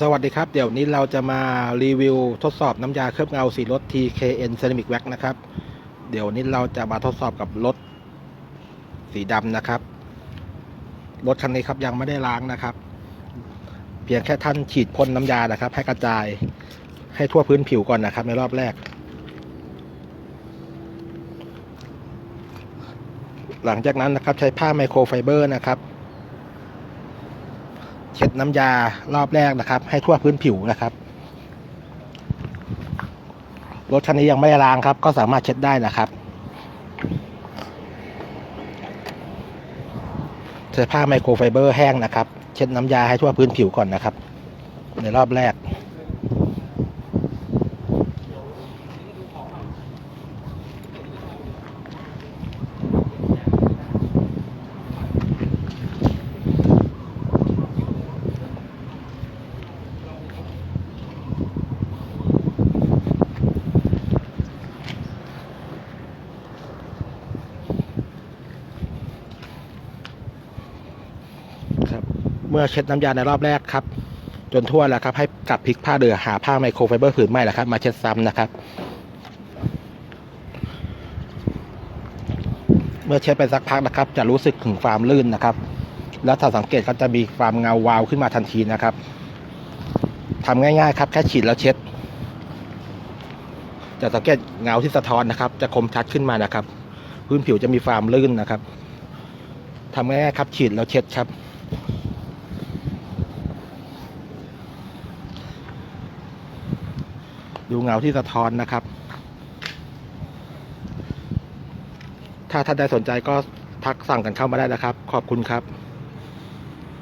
สวัสดีครับ เดี๋ยวนี้เราจะมารีวิวทดสอบน้ำยาเคลือบเงาสีรถ TKN Ceramic Wax นะครับ เดี๋ยวนี้เราจะมาทดสอบกับรถสีดำนะครับ รถคันนี้ครับยังไม่ได้ล้างนะครับ เพียงแค่ท่านฉีดพ่นน้ำยานะครับ ให้กระจายให้ทั่วพื้นผิวก่อนนะครับ ในรอบแรก หลังจากนั้นนะครับใช้ผ้าไมโครไฟเบอร์นะครับ เช็ดน้ำยารอบแรกนะครับ ให้ทั่วพื้นผิวนะครับรถคันนี้ยังไม่ได้ล้างครับ ก็สามารถเช็ดได้นะครับใช้ผ้าไมโครไฟเบอร์แห้งนะครับ เช็ดน้ำยาให้ทั่วพื้นผิวก่อนนะครับ ในรอบแรก เมื่อเช็ดน้ำยาในรอบแรกครับจนทั่วแล้วครับให้กลับพลิกผ้าเดือหาผ้าไมโครไฟเบอร์ผืนใหม่แล้วครับ มาเช็ดซ้ำนะครับ เมื่อเช็ดไปสักพักนะครับ จะรู้สึกถึงความลื่นนะครับ แล้วถ้าสังเกตก็จะมีความเงาวาวขึ้นมาทันทีนะครับทำง่ายๆครับ แค่ฉีดแล้วเช็ด จะสังเกตเงาที่สะท้อนนะครับ จะคมชัดขึ้นมานะครับ พื้นผิวจะมีความลื่นนะครับทำง่ายๆครับ ฉีดแล้วเช็ดครับ ดูเงาที่สะท้อนนะครับ ถ้าท่านใดสนใจก็ทักสั่งกันเข้ามาได้นะครับ ขอบคุณครับ